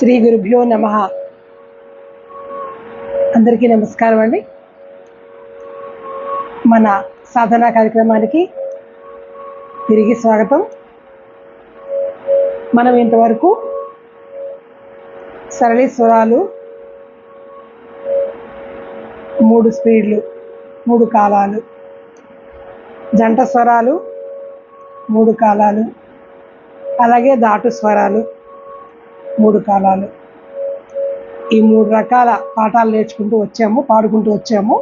శ్రీ గురుభ్యో నమ. అందరికీ నమస్కారం అండి. మన సాధనా కార్యక్రమానికి తిరిగి స్వాగతం. మనం ఇంతవరకు సరళి స్వరాలు మూడు స్పీడ్లు మూడు కాలాలు. జంట స్వరాలు మూడు కాలాలు. అలాగే దాటు స్వరాలు. మూడు కాలాలు. ఈ మూడు రకాల పాఠాలు నేర్చుకుంటూ వచ్చాము పాడుకుంటూ వచ్చాము.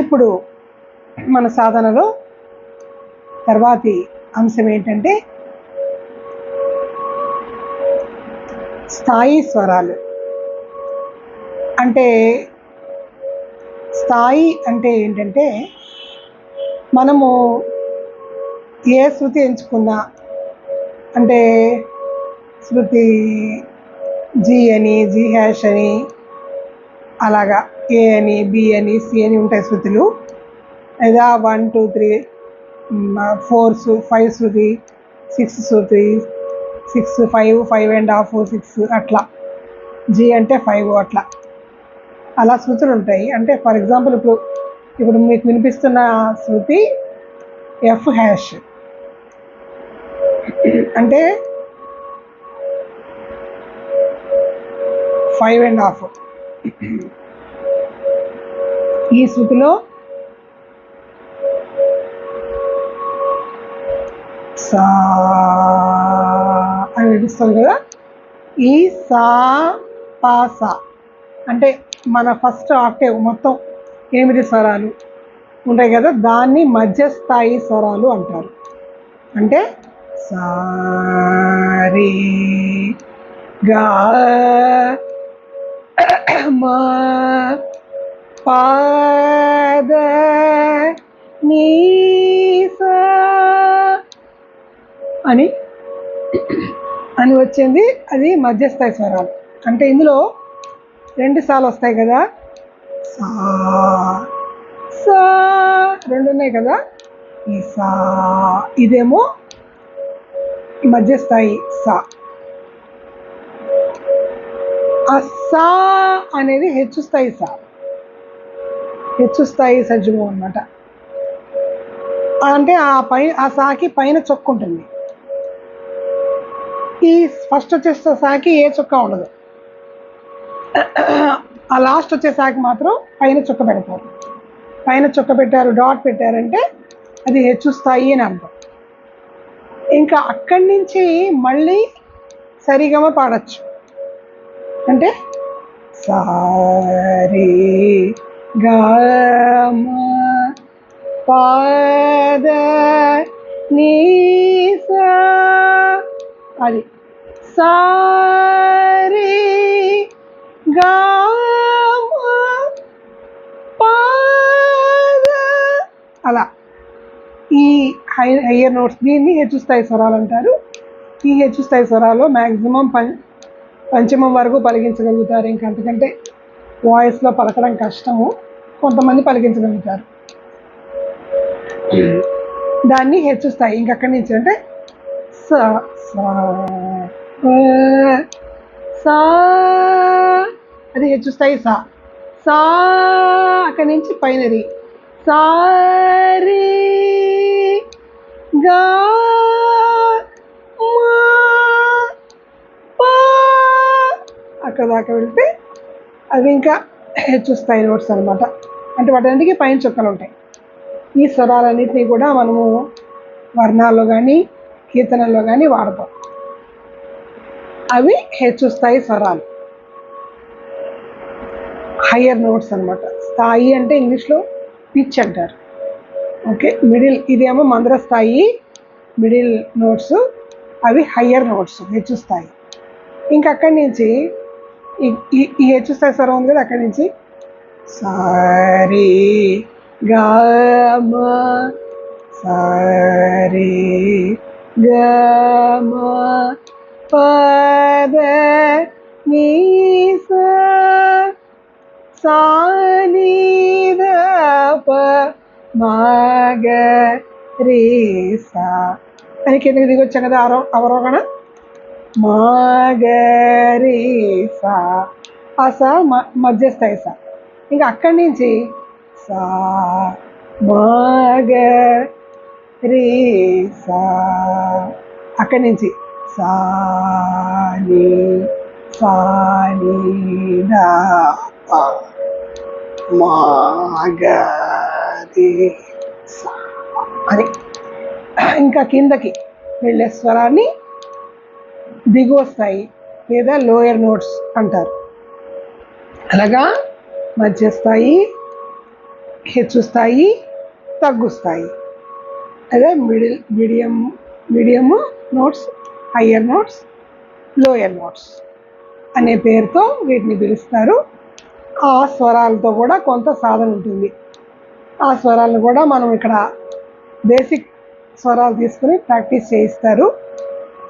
ఇప్పుడు మన సాధనలో తర్వాతి అంశం ఏంటంటే స్థాయి స్వరాలు. అంటే స్థాయి అంటే ఏంటంటే మనము ఏ శృతి ఎంచుకున్నా అంటే శృతి జీ అని జీ హ్యాష్ అని అలాగా ఏ అని బి అని సి అని ఉంటాయి శృతులు. లేదా one two three four five Shruti six Shruti six five five and half six అట్లా. జీ అంటే ఫైవ్ అట్లా. అలా శృతులు ఉంటాయి. అంటే ఫర్ ఎగ్జాంపుల్ ఇప్పుడు ఇప్పుడు మీకు వినిపిస్తున్న శృతి ఎఫ్ హ్యాష్ అంటే ఫైవ్ అండ్ హాఫ్. ఈ శృతిలో సా అని వినిపిస్తుంది కదా? ఈ సా పా సా. అంటే మన ఫస్ట్ ఆక్టేవ్ మొత్తం ఎనిమిది స్వరాలు ఉంటాయి కదా? దాన్ని మధ్యస్థాయి స్వరాలు అంటారు. అంటే సారీ గా పాద నీసా అని అని వచ్చింది. అది మధ్యస్థాయి స్వరాలు. అంటే ఇందులో రెండు సార్లు వస్తాయి కదా. సా సా రెండు ఉన్నాయి కదా. ఈ సా ఇదేమో మధ్యస్థాయి సా. అస్సా. అనేది హెచ్చు స్థాయి సా హెచ్చు స్థాయి సజీవం అనమాట అంటే ఆ పై ఆ సాకి పైన చొక్క ఉంటుంది. ఈ ఫస్ట్ వచ్చేసే సాకి ఏ చొక్క ఉండదు. ఆ లాస్ట్ వచ్చే సాకి మాత్రం పైన చొక్క పెడతారు. పైన చొక్క పెట్టారు డాట్ పెట్టారంటే అది హెచ్చు స్థాయి అని అర్థం. ఇంకా అక్కడి నుంచి మళ్ళీ సరిగమ పాడచ్చు. అంటే సారి గమ పాద నీసా. అది. సారీ గమ పాద. అలా. ఈ హై హయ్యర్ నోట్స్ దీన్ని హెచ్చు స్థాయి స్వరాలు అంటారు. ఈ హెచ్చు స్థాయి స్వరాలు మ్యాక్సిమం పని పంచమం వరకు పలికించగలుగుతారు. ఇంకా అంతకంటే వాయిస్లో పలకడం కష్టము. కొంతమంది పలికించగలుగుతారు. దాన్ని హెచ్చు స్థాయి. ఇంకక్కడి నుంచి అంటే స సా అది హెచ్చు స్థాయి సా. సా అక్కడి నుంచి పైనది. సారీ అక్కడ దాకా వెళ్తే అవి ఇంకా హెచ్చు స్థాయి నోట్స్ అనమాట అంటే వాటన్నిటికీ పైన చుక్కలు ఉంటాయి. ఈ స్వరాలన్నింటినీ కూడా మనము వర్ణాల్లో కానీ కీర్తనల్లో కానీ వాడతాం. అవి హెచ్చు స్థాయి స్వరాలు. హయ్యర్ నోట్స్ అనమాట స్థాయి అంటే ఇంగ్లీష్లో పిచ్ అంటారు. ఓకే మిడిల్ ఇదేమో మంద్ర స్థాయి మిడిల్ నోట్స్ అవి హయ్యర్ నోట్స్ హెచ్చు స్థాయి. ఇంకా అక్కడి నుంచి ఈ- ఈ ఈ హెచ్చు స్థాయి స్వరం ఉంది కదా అక్కడి నుంచి సారీ గమ సారీ గమ పద నీసా సానిద ప మాగ రే సా అని కిందకి దిగొచ్చాం కదా అవరో అవరోహణ మాగరి సా ఆ సా మ- మధ్యస్థాయి సా. ఇంకా అక్కడి నుంచి సా మాగ రీ సా అక్కడి నుంచి సాని సాని సా మాగరి సా అని ఇంకా కిందకి వెళ్ళే స్వరాన్ని దిగువ స్థాయి లేదా లోయర్ నోట్స్ అంటారు. అలాగా మధ్య స్థాయి హెచ్చు స్థాయి తగ్గు స్థాయి. అదే middle medium medium notes higher notes lower notes అనే పేరుతో వీటిని పిలుస్తారు. ఆ స్వరాలతో కూడా కొంత సాధన ఉంటుంది. ఆ స్వరాలను కూడా మనం ఇక్కడ బేసిక్ స్వరాలు తీసుకుని ప్రాక్టీస్ చేయిస్తారు.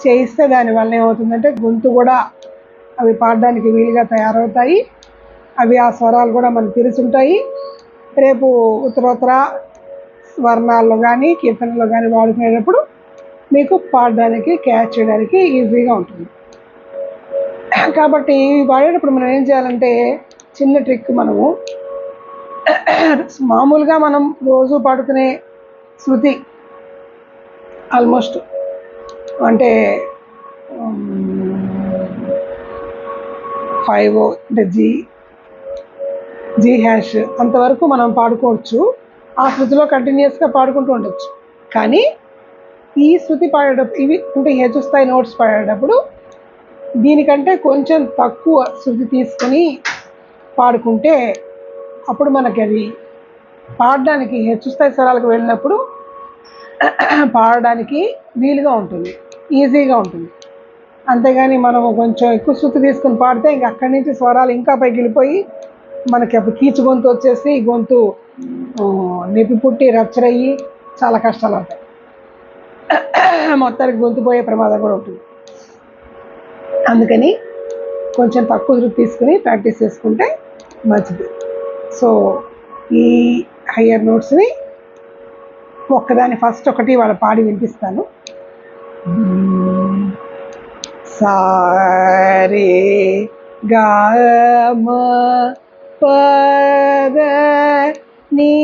చేయిస్తే దానివల్ల ఏమవుతుందంటే గొంతు కూడా అవి పాడడానికి వీలుగా తయారవుతాయి. అవి ఆ స్వరాలు కూడా మనకు తెలుసుంటాయి. రేపు ఉత్తరోత్తర వర్ణాల్లో కానీ కీర్తనలో కానీ వాడుకునేటప్పుడు మీకు పాడడానికి క్యాచ్ చేయడానికి ఈజీగా ఉంటుంది. కాబట్టి ఇవి పాడేటప్పుడు మనం ఏం చేయాలంటే చిన్న ట్రిక్ మనము. మామూలుగా మనం రోజు పాడుకునే శృతి ఆల్మోస్ట్ అంటే ఫైవ్ అంటే జీ జీ హ్యాష్ అంతవరకు మనం పాడుకోవచ్చు. ఆ శృతిలో కంటిన్యూస్గా పాడుకుంటూ ఉండొచ్చు. కానీ ఈ శృతి పాడేటప్పుడు ఇవి అంటే హెచ్చు స్థాయి నోట్స్ పాడేటప్పుడు దీనికంటే కొంచెం తక్కువ శృతి తీసుకొని పాడుకుంటే అప్పుడు మనకి అది పాడడానికి హెచ్చు స్థాయి స్వరాలకు వెళ్ళినప్పుడు పాడడానికి వీలుగా ఉంటుంది. ఈజీగా ఉంటుంది. అంతేగాని మనం కొంచెం ఎక్కువ శృతి తీసుకుని పాడితే ఇంక అక్కడి నుంచి స్వరాలు ఇంకా పైకి వెళ్ళిపోయి మనకి అప్పుడు కీచు గొంతు వచ్చేసి గొంతు ఆ, నొప్పి పుట్టి రప్చర్ అయ్యి చాలా కష్టాలు అవుతాయి. మొత్తానికి గొంతు పోయే ప్రమాదం కూడా ఉంటుంది. అందుకని కొంచెం తక్కువ శృతి తీసుకుని ప్రాక్టీస్ చేసుకుంటే మంచిది. సో ఈ హయ్యర్ నోట్స్ని ఒక్కదాని ఫస్ట్ ఒకటి వాళ్ళ పాడి వినిపిస్తాను. సారే గామ పద నీ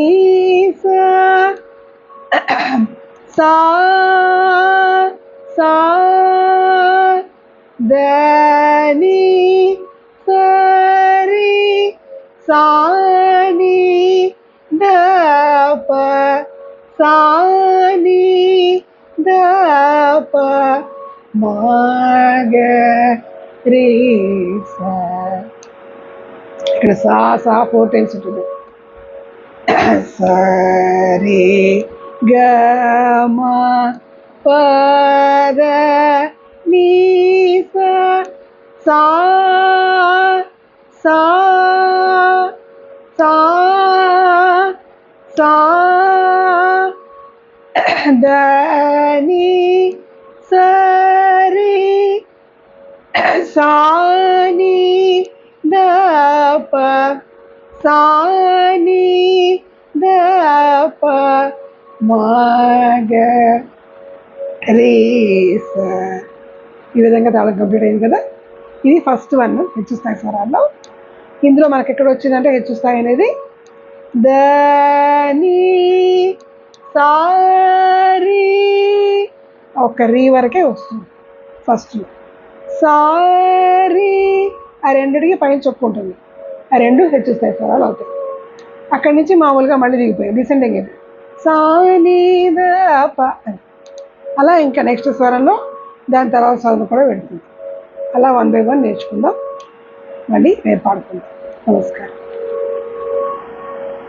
సా సా సా దని సరి సాని దప సాని దప మాగ రే సా ఇక్కడ సా సా ఫోర్ టైమ్స్ ఉంటుంది సరి గమ పద నీ సా సా సా సా సా దని సాని దప సాని దప మాగ రే స ఈ విధంగా తాళం కంప్లీట్ అయింది కదా ఇది ఫస్ట్ వన్ హెచ్చు స్థాయి స్వరాల్లో ఇందులో మనకి ఎక్కడ వచ్చిందంటే హెచ్చు స్థాయి అనేది దని సారి ఒక రీ వరకే వస్తుంది ఫస్ట్ సారి. ఆ రెండిటికి పైన ఉంటుంది. ఆ రెండు హెచ్చు స్వరాలు అవుతాయి అక్కడి నుంచి మామూలుగా మళ్ళీ దిగిపోయాయి. డిసెండింగ్ అయిపోయి సానీద ద అలా ఇంకా నెక్స్ట్ స్వరంలో దాని తర్వాత స్వరం కూడా పెడుతుంది. అలా వన్ బై వన్ నేర్చుకుందాం. మళ్ళీ రేపు పాడుకుందాం నమస్కారం.